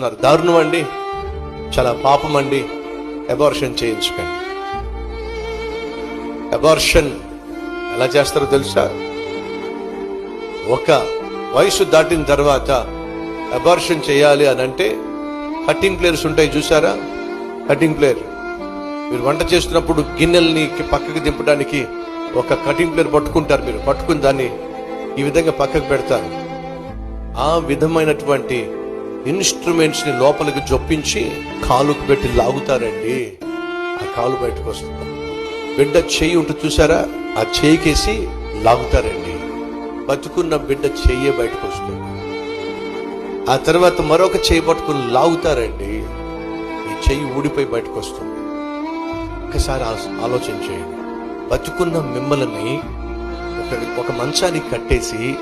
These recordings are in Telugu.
ఉన్నారు. దారుణం అండి చాలా పాపం అండి అబార్షన్ చేయించుకోండి. అబార్షన్ ఎలా చేస్తారో తెలుసా? ఒక వయసు దాటిన తర్వాత అబార్షన్ చేయాలి అని అంటే కటింగ్ ప్లేయర్స్ ఉంటాయి చూసారా? కటింగ్ ప్లేయర్ మీరు వంట చేస్తున్నప్పుడు గిన్నెల్ని పక్కకి దింపడానికి ఒక కటింగ్ ప్లేయర్ పట్టుకుంటారు మీరు. పట్టుకుని దాన్ని ఈ విధంగా పక్కకు పెడతారు. ఆ విధమైనటువంటి ఇన్స్ట్రుమెంట్స్ని లోపలికి జొప్పించి కాలుకు పెట్టి లాగుతారండి. ఆ కాలు బయటకు వస్తుంది. బిడ్డ చేయి ఉంటుంది చూసారా? ఆ చేయికేసి లాగుతారండి. బతుకున్న బిడ్డ చెయ్యే బయటకు వస్తుంది. ఆ తర్వాత మరొక చేయి పట్టుకుని లాగుతారండి. ఈ చెయ్యి ఊడిపోయి బయటకు వస్తుంది. ఒకసారి ఆ- బతుకున్న మిమ్మల్ని ఒక మంచానికి కట్టేసి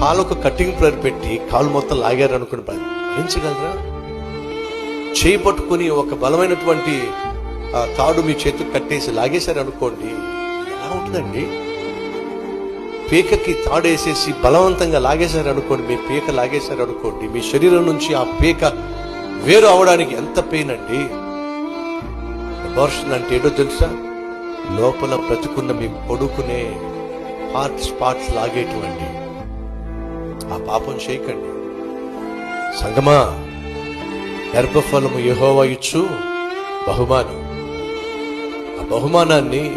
కాలుకు కటింగ్ ప్లేర్ పెట్టి కాలు మొత్తం లాగారు అనుకుని భరించగలరా? చేయి పట్టుకుని ఒక బలమైనటువంటి ఆ, తాడు మీ చేతికి కట్టేసి లాగేశారు అనుకోండి ఎలా ఉంటుందండి? పీకకి తాడేసేసి బలవంతంగా లాగేశారు అనుకోండి మీ పీక లాగేశారు అనుకోండి మీ శరీరం నుంచి ఆ పీక వేరు అవడానికి ఎంత పెయిన్ అండి? అబార్షన్ అంటే ఏదో తెలుసా? లోపల బ్రతుకున్న మీ కొడుకునే పార్ట్స్ పార్ట్స్ లాగేటువంటి ఆ పాపం చేయకండి. సంగమా గర్భఫలము యహోవా ఇచ్చు బహుమానం. ఆ బహుమానాన్ని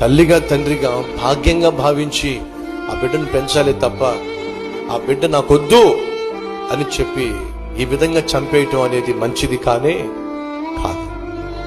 తల్లిగా తండ్రిగా భాగ్యంగా భావించి ఆ బిడ్డను పెంచాలి తప్ప ఆ బిడ్డ నాకొద్దు అని చెప్పి ఈ విధంగా చంపేయటం అనేది మంచిది కానీ